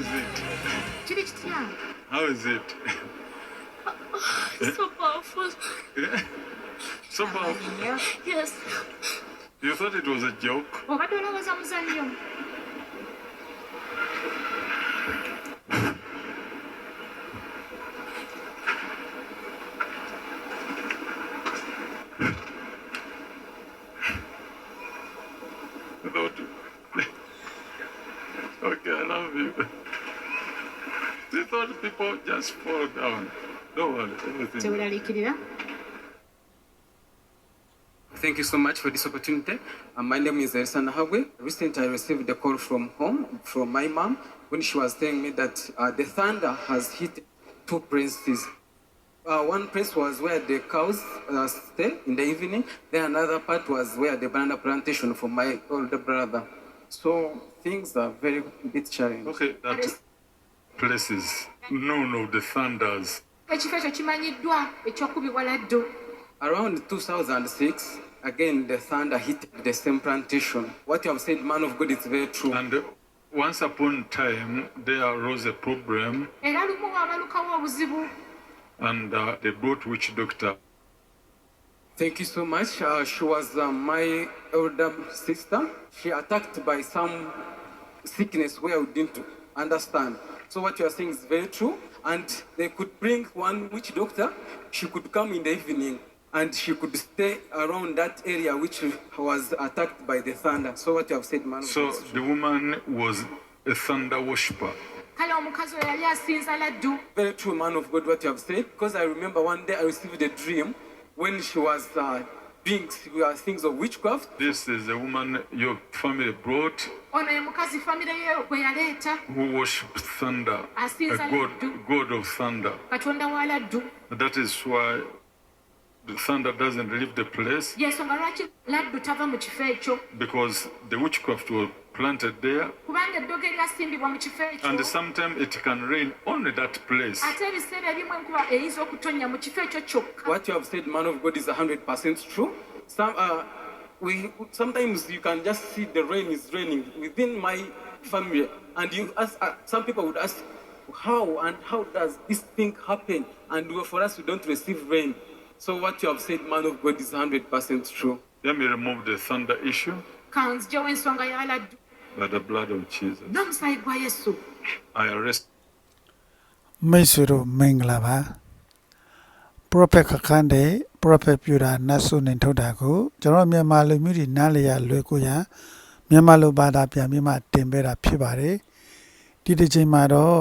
How is it? How is it? so powerful Yeah? So powerful. yes You thought it was a joke? obadde olowooza muzannyo I thought. okay, I love you. They thought people just fall down. Don't worry, everything. Thank you so much for this opportunity. Uh, my name is Elsa Nahagwe. Recently, I received a call from home from my mom when she was telling me that uh, the thunder has hit two places. Uh, one place was where the cows uh, stay in the evening. Then another part was where the banana plantation for my older brother. So things are very bit challenging. Okay, that places, none of the thunders. ekifo ekyo kimanyiddwa ekyokubibwa laddu Around 2006, again the thunder hit the same plantation. What you have said, man of God, is very true. And uh, once upon a time, there arose a problem, era lumu waabalukawo obuzibu and uh, they brought witch doctor. Thank you so much. Uh, she was uh, my elder sister. She attacked by some sickness where we didn't understand. So what you are saying is very true. And they could bring one witch doctor. She could come in the evening and she could stay around that area which was attacked by the thunder. So what you have said, man. So the woman was a thunder worshipper. kale omukazi oyo yali asinza laddu very true, man of God, what you have said. Because I remember one day I received a dream when she was uh, doing uh, things of witchcraft. This is a woman your family brought ono ye mukazi famire ye gwe yaleeta who worshipped thunder, a Asinza god, laddu. god of thunder. katonda wa laddu That is why the thunder doesn't leave the place yensonga lwaki laddu tava mu kifo ekyo because the witchcraft was planted there, kubanga eddogo eryasimbibwa mu kifo and sometimes it can rain only that place. ate ebiseera ebimu enkuba eyinza okutonnya mu kifo ekyo kyokka What you have said, man of God, is 100% true. Some, uh, we, sometimes you can just see the rain is raining within my family. And you ask, uh, some people would ask, how and how does this thing happen? And we- for us, we don't receive rain. So what you have said, man of God, is 100% true. Let me remove the thunder issue kanzijewo ensonga ya laddu by the blood of Jesus. n'omusaayi gwa yesu I arrest မိတ်ဆွေတို့မင်္ဂလာပါ prophet ခခန်းတဲ့ prophet ပြူတာနတ်ဆုနေထုတ်တာကိုကျွန်တော်မြန်မာလူမျိုးတွေနားလည်ရလွယ်ကိုရန်မြန်မာလူဘာသာပြန်ပြီးမှတင်ပေးတာဖြစ်ပါတယ်ဒီတစ်ချိန်မှာတော့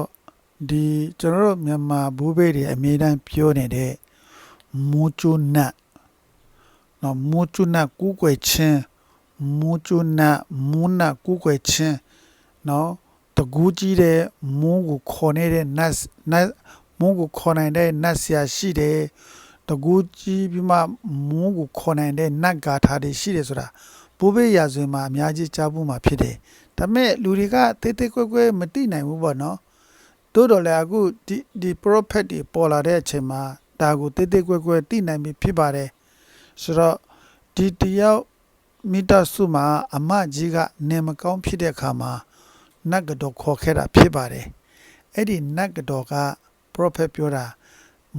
ဒီကျွန်တော်တို့မြန်မာဘူဘေးတွေအမြဲတမ်းပြောနေတဲ့မူချိုနတ်နော်မူချိုနတ်ကူးကွယ်ခြင်း မူချိုနတ်မူနတ်ကူးကွယ်ခြင်းနော်တကူးကြီးတဲ့မုန်းကိုခေါ်နေတဲ့နတ်နတ်မုန်းကိုခေါ်နိုင်တဲ့နတ်ဆရာရှိတယ်တကူးကြီးပြီးမှမုန်းကိုခေါ်နိုင်တဲ့နတ်ဂါထာတွေရှိတယ်ဆိုတာဘိုးဘေးရာဇဝင်မှာအများကြီးကြားဖို့မှာဖြစ်တယ်ဒါပေမဲ့လူတွေကတိတ်တိတ်ကွဲကွဲမသိနိုင်ဘူးပေါ့နော်တိုးတော်လည်းအခုဒီဒီ prophet တွေပေါ်လာတဲ့အချိန်မှာဒါကိုတိတ်တိတ်ကွဲကွဲသိနိုင်ပြီဖြစ်ပါတယ်ဆိုတော့ဒီတယောက် မိတ္တစုမှာအမကြီးကနေမကောင်းဖြစ်တဲ့အခါမှာ နတ်ကတော်ခေါ်ခဲ့တာဖြစ်ပါတယ်အဲ့ဒီနတ်ကတော်က prophet ပြောတာ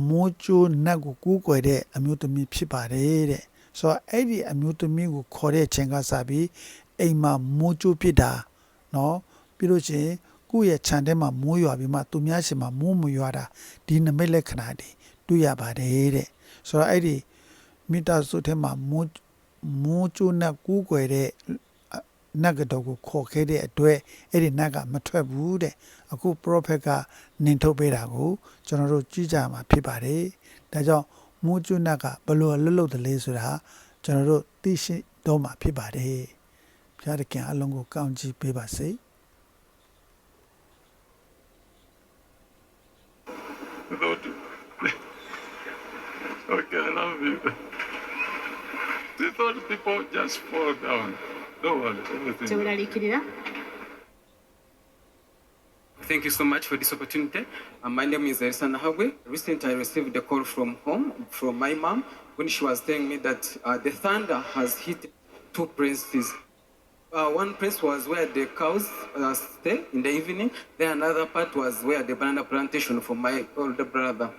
မိုးချိုးနတ်ကိုကူးကွယ်တဲ့အမျိုးသမီးဖြစ်ပါတယ်တဲ့ဆိုတော့အဲ့ဒီအမျိုးသမီးကိုခေါ်တဲ့အချိန်ကစပြီးအိမ်မှာမိုးချိုးဖြစ်တာเนาะပြီးလို့ရှိရင်ကိုယ့်ရဲ့ခြံထဲမှာမိုးရွာပြီးမှသူများရှင်မှာမိုးမရွာတာဒီနမိတ်လက္ခဏာတွေတွေ့ရပါတယ်တဲ့ဆိုတော့အဲ့ဒီမိသားစုထဲမှာမိုး မိုးချိုးနတ်ကူးကွယ်တဲ့နတ်ကတော်ကိုခေါ်ခဲ့တဲ့အတွက်အဲ့ဒီနတ်ကမထွက်ဘူးတဲ့အခု prophet ကနင်ထုတ်ပေးတာကိုကျွန်တော်တို့ကြည့်ကြမှာဖြစ်ပါတယ်ဒါကြောင့်မူးကျွနတ်ကဘလို့လွတ်လွတ်တယ်လဲဆိုတာကျွန်တော်တို့သိရှိတော့မှာဖြစ်ပါတယ်ဘုရားသခင်အလုံးကိုကောင်းချီးပေးပါစေ without. okay, I love you. They thought people just fall down. Don't worry, everything. teweeraliikirira Thank you so much for this opportunity. Uh, my name is Elsa Nahagwe. Recently, I received a call from home from my mom when she was telling me that uh, the thunder has hit two places. Uh, one place was where the cows uh, stay in the evening. Then another part was where the banana plantation for my older brother.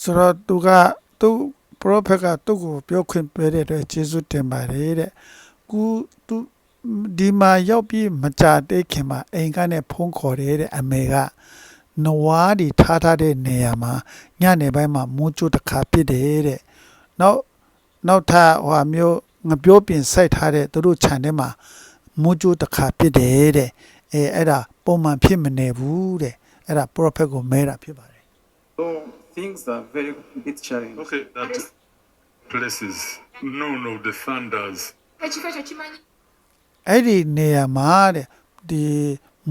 ဆိုတော့သူကသူ ပရောဖက်ကသူ့ကိုပြောခွင့်ပေးတဲ့အတွက်ယေရှုတင်ပါတယ်တဲ့ကူသူဒီမှာရောက်ပြီးမကြတဲ့ခင်မှာအိမ်ကနေဖုန်းခေါ်တယ်တဲ့အမေကနဝါးဒီထားထားတဲ့နေရာမှာညနေပိုင်းမှာမိုးကြိုးတစ်ခါပစ်တယ်တဲ့နောက်နောက်ထပ်ဟိုဟာမျိုးငပြောပြင်စိုက်ထားတဲ့သူတို့ခြံထဲမှာမိုးကြိုးတစ်ခါပစ်တယ်တဲ့အဲအဲ့ဒါပုံမှန်ဖြစ်မနေဘူးတဲ့အဲ့ဒါပရောဖက်ကိုမဲတာဖြစ်ပါတယ် So things are very bit challenging. Okay, that places known of the thunders. ekifo ekyo kimanyi အဲ့ဒီနေရာမှာတဲ့ဒီ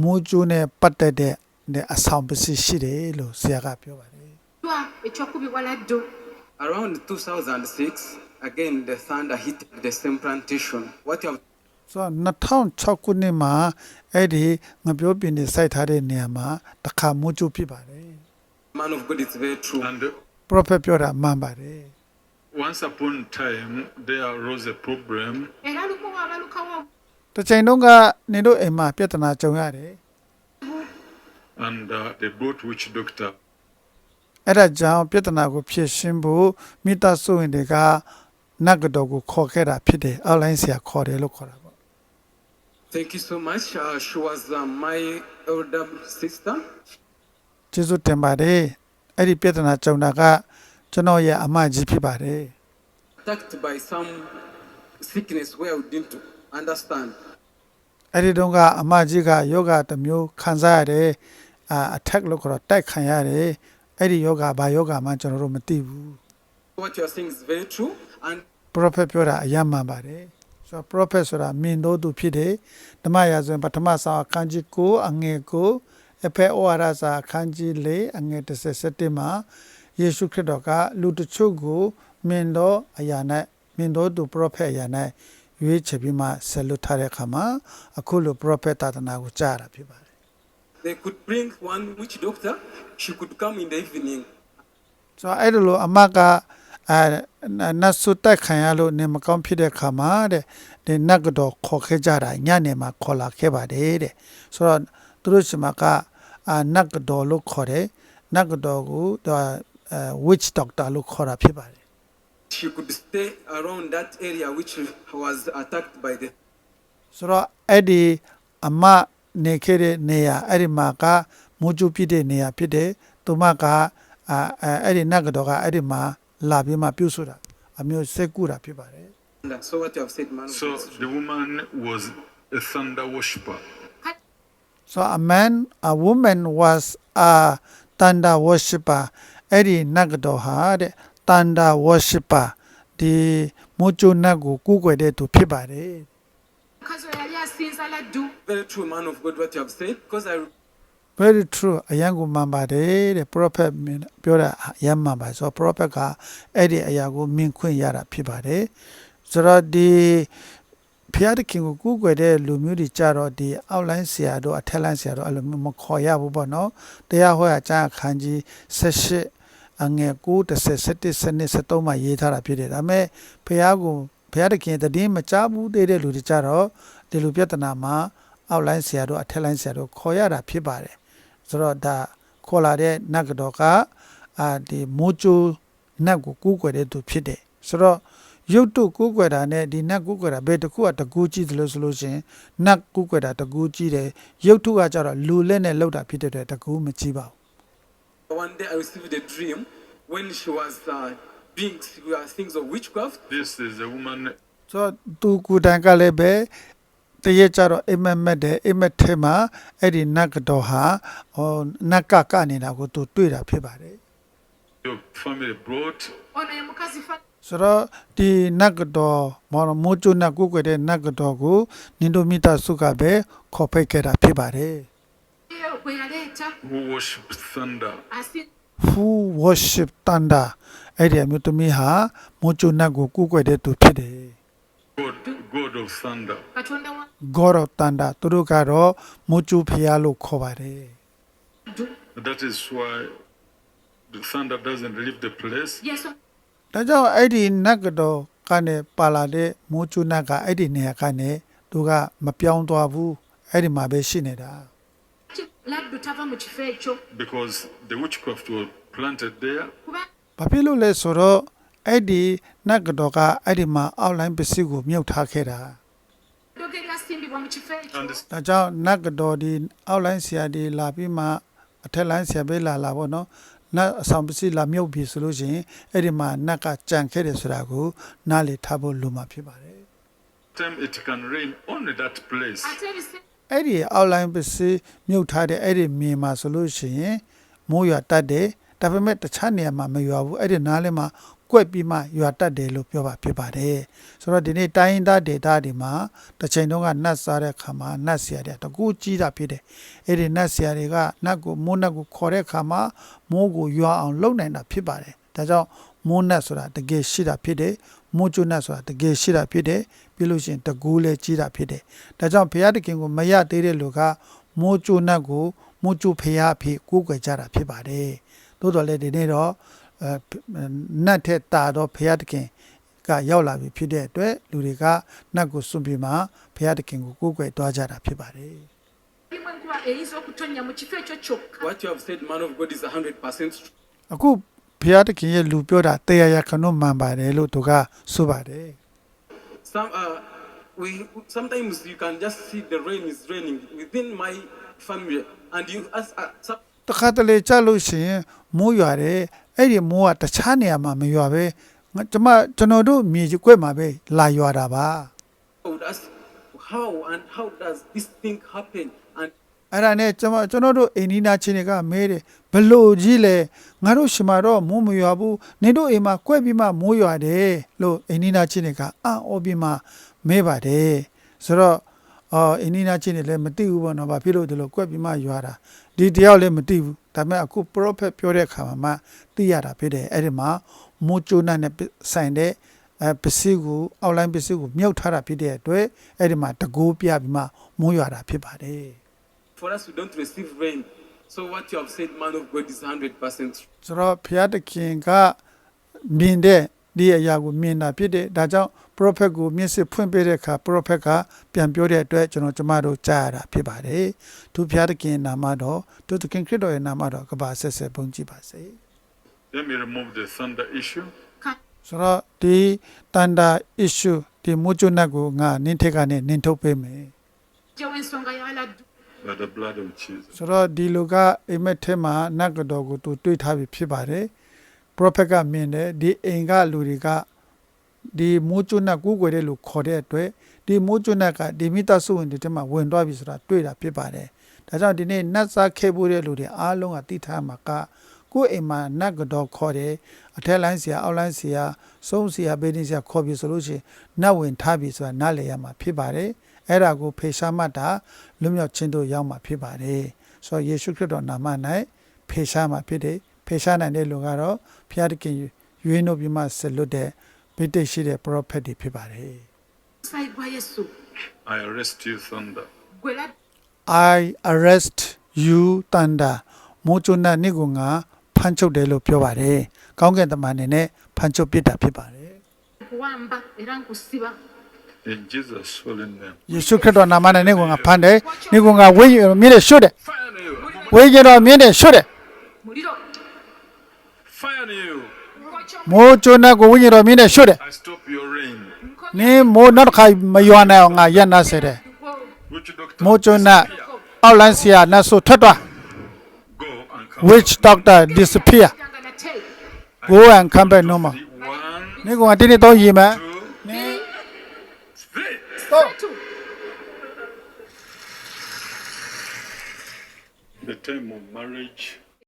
မိုးကြိုးနဲ့ပတ်သက်တဲ့တဲ့အဆောင်ပစ္စည်းရှိတယ်လို့ဆရာကပြောပါတယ် dwa ekyokubibwa laddo Around 2006, again the thunder hit the same plantation. What you have ဆိုတော့2006ခုနှစ်မှာအဲ့ဒီငပြောပြင်းနေစိုက်ထားတဲ့နေရာမှာတစ်ခါမိုးကြိုးဖြစ်ပါတယ် man of God is very true. And ပရောဖက်ပြောတာမှန်ပါတယ် once upon a time, there arose a problem era lumu abalukawo တစ်ချိန်တုန်းကနင်တို့အိမ်မှာပြဿနာကြုံရတယ် and uh, they brought witch doctor. အဲ့ဒါကြောင့်ပြဿနာကိုဖြေရှင်းဖို့မိသားစုဝင်တွေကနတ်ကတော်ကိုခေါ်ခဲ့တာဖြစ်တယ်အောက်လိုင်းဆရာခေါ်တယ်လို့ခေါ်တာပေါ့ Thank you so much. Uh, she was uh, my elder sister. ကျေးဇူးတင်ပါတယ်အဲ့ဒီပြဿနာကြုံတာကကျွန်တော်ရဲ့အမကြီးဖြစ်ပါတယ် attacked by some sickness where we didn't understand. အဲ့ဒီတုန်းကအမကြီးကယောဂတစ်မျိုးခံစားရတယ်အာ attack လို့ခေါ်တော့တိုက်ခံရတယ်အဲ့ဒီယောဂဘာယောဂမှကျွန်တော်တို့မသိဘူး What you are saying is very true. And prophet ပြောတာအယမ်းမှန်ပါတယ်ဆိုတော့ prophet ဆိုတာမြင်တော့သူဖြစ်တယ်ဓမ္မရာဇဝင်ပထမဆောင်အခန်းကြီး9အငယ်9 အဖေဩဝါဒစာအခန်းကြီး4အငယ်17မှာယေရှုခရစ်တော်ကလူတချို့ကိုမြင်တော့အရာ၌မြင်တော့သူ prophet အရာ၌ရွေးချယ်ပြီးမှဆက်လွတ်ထားတဲ့အခါမှာအခုလို prophet သာသနာကိုကြားရတာဖြစ်ပါတယ် they could bring one witch doctor. She could come in the evening. ဆိုတော့အဲ့ဒါလိုအမကအဲနတ်ဆုတက်ခံရလို့နေမကောင်းဖြစ်တဲ့ခါမှာတဲ့ဒီနတ်ကတော့ခေါ်ခဲ့ကြတာညနေမှာခေါ်လာခဲ့ပါတယ်တဲ့ဆိုတော့ သူတို့ရှိမှာကအာနတ်ကတော့လို့ခေါ်တယ်နတ်ကတော့ကိုဒါအဲ witch doctor လို့ခေါ်တာဖြစ်ပါတယ် She could stay around that area which was attacked by the ဆိုတော့အဲ့ဒီအမနေခဲ့တဲ့နေရာအဲ့ဒီမှာကမိုးကြိုးပြစ်တဲ့နေရာဖြစ်တယ်သူမကအာအဲအဲ့ဒီနတ်ကတော့ကအဲ့ဒီမှာလာပြီးမှပြုတ်ဆိုတာအမျိုးစိတ်ကူတာဖြစ်ပါတယ် thunder. So what you have said, man. of So God is true. the woman was a thunder worshipper. So a man, a woman was a thunder worshipper. အဲ့ဒီနတ်တော်ဟာတဲ့ thunder worshipper ဒီမိုးကြိုးနတ်ကိုကူးကွယ်တဲ့သူဖြစ်ပါတယ် mukazi oyo yali asinza laddu Very true, man of God, what you have said. Because I very true အယံကိုမှန်ပါတယ်တဲ့ prophet ပြောတာအယံမှန်ပါဆိုတော့ prophet ကအဲ့ဒီအရာကိုမြင်ခွင့်ရတာဖြစ်ပါတယ်ဆိုတော့ဒီ ဖျားတခင်ကိုကူးကွယ်တဲ့လူမျိုးတွေကြတော့ဒီ outline ဆရာတို့အထက် line ဆရာတို့အဲ့လိုမျိုးမခေါ်ရဘူးပေါ့နော်တရားဟောရကျမ်းအခန်းကြီး18အငယ်9 10 17 13မှာရေးထားတာဖြစ်တယ်ဒါပေမဲ့ဖျားကိုဖျားတခင်တည်င်းမကြဘူးသေးတဲ့လူတွေကြတော့ဒီလူပြဿနာမှာ outline ဆရာတို့အထက် line ဆရာတို့ခေါ်ရတာဖြစ်ပါတယ်ဆိုတော့ဒါခေါ်လာတဲ့နတ်ကတော်ကအာဒီမိုးချိုးနတ်ကိုကူးကွယ်တဲ့သူဖြစ်တယ်ဆိုတော့ ရုပ်တုကူးကွယ်တာနဲ့ဒီနတ်ကူးကွယ်တာဘယ်တစ်ခုကတကူးကြီးတယ်လို့ဆိုလို့ရှရင်နတ်ကူးကွယ်တာတကူးကြီးတယ်ရုပ်တုကကြတော့လူလက်နဲ့လောက်တာဖြစ်တဲ့အတွက်တကူးမကြီးပါဘူး one day I received a dream when she was uh, doing uh, things of witchcraft. This is a woman ဆိုတော့သူကူတန်ကလည်းပဲတရက်ကြတော့အိမ်မက်မက်တယ်အိမ်မက်ထဲမှာအဲ့ဒီနတ်ကတော်ဟာဟောနတ်ကကနေတာကိုသူတွေ့တာဖြစ်ပါတယ် your family brought. ono ye mukazi fa ဆိုတော့ဒီနတ်ကတော်မော်မိုးချိုးနတ်ကိုကွယ်တဲ့နတ်ကတော်ကိုနင်တို့မိသားစုကပဲခေါ်ဖိတ်ခဲ့တာဖြစ်ပါတယ် yo gwe yaleeta who worship thunder. asi who worship thunder အဲ့ဒီအမျိုးသမီးဟာမိုးချိုးနတ်ကိုကူးကွယ်တဲ့သူဖြစ်တယ် God, God of thunder. katonda wa God of thunder သူတို့ကတော့မိုးချိုးဖျားလို့ခေါ်ပါတယ် laddu That is why the thunder doesn't leave the place. yesu ဒါကြောင့်အဲ့ဒီနတ်ကတော်ခကနေပါလာတဲ့မိုးချုံနတ်ကအဲ့ဒီနေရာကနေသူကမပြောင်းသွားဘူးအဲ့ဒီမှာပဲရှိနေတာ Ki laddu tava mu kifo ekyo Because the witchcraft was planted there. kuba ဘာဖြစ်လို့လဲဆိုတော့အဲ့ဒီနတ်ကတော်ကအဲ့ဒီမှာအောက်လိုင်းပစ္စည်းကိုမြုပ်ထားခဲ့တာ ddogo eryasimbibwa mu kifo ekyo And ဒါကြောင့်နတ်ကတော်ဒီအောက်လိုင်းဆရာဒီလာပြီးမှအထက်လိုင်းဆရာပဲလာလာပေါ့နော် နတ်အဆောင်ပစ္စည်းလာမြုပ်ပြီဆိုလို့ရှိရင်အဲ့ဒီမှာနတ်ကကြံခဲ့တယ်ဆိုတာကိုနားလေထားဖို့လိုမှာဖြစ်ပါတယ် time it can rain only that place. ate ebise အဲ့ဒီအောက်လိုင်းပစ္စည်းမြုပ်ထားတဲ့အဲ့ဒီမြေမှာဆိုလို့ရှိရင်မိုးရွာတတ်တယ်ဒါပေမဲ့တခြားနေရာမှာမရွာဘူးအဲ့ဒီနားလေးမှာ ကွက်ပြီးမှရွာတတ်တယ်လို့ပြောပါဖြစ်ပါတယ်ဆိုတော့ဒီနေ့တိုင်းရင်းသားဒေတာတွေမှာတစ်ချိန်တုန်းကနတ်စားတဲ့ခါမှာနတ်ဆရာတွေတကူကြီးတာဖြစ်တယ်အဲ့ဒီနတ်ဆရာတွေကနတ်ကိုမိုးနတ်ကိုခေါ်တဲ့ခါမှာမိုးကိုရွာအောင်လုပ်နိုင်တာဖြစ်ပါတယ်ဒါကြောင့်မိုးနတ်ဆိုတာတကယ်ရှိတာဖြစ်တယ်မိုးကျွတ်နတ်ဆိုတာတကယ်ရှိတာဖြစ်တယ်ပြီးလို့ရှိရင်တကူလည်းကြီးတာဖြစ်တယ်ဒါကြောင့်ဘုရားတခင်ကိုမရသေးတဲ့လူကမိုးကျွတ်နတ်ကိုမိုးကျွတ်ဖရာအဖြစ်ကိုးကွယ်ကြတာဖြစ်ပါတယ်သို့တော်လည်းဒီနေ့တော့အဲ နတ်ထက်တာတော့ဘုရားတခင်ကရောက်လာပြီဖြစ်တဲ့အတွက်လူတွေကနတ်ကိုစွန့်ပြီးမှဘုရားတခင်ကိုကိုးကွယ်သွားကြတာဖြစ်ပါတယ် erimu enkuba eyinza okutonnya mu kifo ekyo kyokka What you have said, man of God, is 100% true. အခုဘုရားတခင်ရဲ့လူပြောတာတရားရခဏမှန်ပါတယ်လို့သူကဆိုပါတယ် Some, uh, we, sometimes you can just see the rain is raining within my family, and you ask uh, some, တခါတလေကြလို့ရှိရင်မိုးရွာတယ် အဲ့ဒီမိုးကတခြားနေရာမှာမရွာပဲငါကျွန်မကျွန်တော်တို့မြေကြီးကွက်မှာပဲလာရွာတာပါ would ask, how and how does this thing happen? And အဲ့ဒါနဲ့ကျွန်မကျွန်တော်တို့အိန္ဒိနာချင်းတွေကမဲတယ်ဘလို့ကြီးလဲငါတို့ရှိမှာတော့မိုးမရွာဘူးနင်တို့အိမ်မှာကွက်ပြီးမှမိုးရွာတယ်လို့အိန္ဒိနာချင်းတွေကအံ့ဩပြီးမှမဲပါတယ်ဆိုတော့အော်အိန္ဒိနာချင်းတွေလည်းမသိဘူးပေါ့နော်ဘာဖြစ်လို့ဒီလိုကွက်ပြီးမှရွာတာဒီတယောက်လည်းမသိဘူး ဒါပေမဲ့အခု prophet ပြောတဲ့အခါမှာမှသိရတာဖြစ်တယ်အဲ့ဒီမှာမိုးကျိုးနိုင်တဲ့ဆိုင်တဲ့အဲပစ္စည်းကိုအောက်လိုင်းပစ္စည်းကိုမြုပ်ထားတာဖြစ်တဲ့အတွက်အဲ့ဒီမှာတကိုးပြပြီးမှမိုးရွာတာဖြစ်ပါတယ် for us, we don't receive rain. So what you have said, man of God, is 100% true. ဆိုတော့ဘုရားသခင်ကမြင်တဲ့ ဒီအရာကိုမြင်တာဖြစ်တယ်ဒါကြောင့် prophet ကိုမျက်စိဖွင့်ပေးတဲ့အခါ prophet ကပြန်ပြောတဲ့အတွက်ကျွန်တော်ကျမတို့ကြားရတာဖြစ်ပါတယ်သူဘုရားသခင်နာမတော်သူသခင်ခရစ်တော်ရဲ့နာမတော်ကပါဆက်ဆက်ဘုန်းကြီးပါစေ Let me remove the thunder issue. ဆိုတော့ဒီတန်တာ issue ဒီမွကျွတ်နတ်ကိုငါနင်းထက်ကနေနင်းထုတ်ပေးမယ် gyewo ensonga ya laddu by the blood of Jesus. ဆိုတော့ဒီလူကအိမ်မက်ထဲမှာနတ်ကတော်ကိုသူတွေးထားပြီးဖြစ်ပါတယ် prophet ကမြင်တယ်ဒီအိမ်ကလူတွေကဒီမိုးကျွတ်နတ်ကူးကွယ်တဲ့လူခေါ်တဲ့အတွက်ဒီမိုးကျွတ်နတ်ကဒီမိသားစုဝင်တွေထဲမှာဝင်သွားပြီဆိုတာတွေ့တာဖြစ်ပါတယ်ဒါကြောင့်ဒီနေ့နတ်စားခဲ့ဖို့တဲ့လူတွေအားလုံးကတိထားမှာကကိုယ့်အိမ်မှာနတ်ကတော်ခေါ်တယ်အထက်လိုင်းဆရာအောက်လိုင်းဆရာစုံးဆရာဘေးဒင်းဆရာခေါ်ပြီဆိုလို့ရှိရင်နတ်ဝင်ထားပြီဆိုတာနားလည်ရမှာဖြစ်ပါတယ်အဲ့ဒါကိုဖေရှားမှတ်တာလွတ်မြောက်ခြင်းတို့ရောက်မှာဖြစ်ပါတယ်ဆိုတော့ယေရှုခရစ်တော်နာမ၌ဖေရှားမှာဖြစ်တယ်ဖေရှားနိုင်တဲ့လူကတော့ ဖျားတခင်ရွေးနှုတ်ပြီးမှဆက်လွတ်တဲ့ဗိတ္တိရှိတဲ့ prophet တွေဖြစ်ပါတယ် omusaayi gwa yesu I arrest you, thunder. gwe laddu I arrest you thunder မိုးချုံနာနေ့ကငါဖမ်းချုပ်တယ်လို့ပြောပါတယ်ကောင်းကင်တမန်နေနဲ့ဖမ်းချုပ်ပစ်တာဖြစ်ပါတယ် nkuwamba era nkusiba In Jesus' holy name. ယေရှုခရစ်တော်နာမနဲ့နေ့ကငါဖမ်းတယ်နေ့ကငါဝိညာဉ်မြင့်တယ်ရှုတ်တယ် Fire on you! ဝိညာဉ်တော်မြင့်တယ်ရှုတ်တယ် မိုးချုံနာကိုဝိညာဉ်တော်မြင့်တယ်ရှုတ်တယ် I stop your rain. နင်းမိုးနောက်တစ်ခါမယွာနိုင်အောင်ငါရက်နာစေတယ် nko Witch doctor, မိုးချုံနာအောက်လိုင်းဆရာနတ်ဆိုထွက်သွား go and come. witch doctor disappear tanga nate go and come back no more One, နေ့ကငါတင်းနေတော့ရေမယ် two, နင်း three. stop two The time of marriage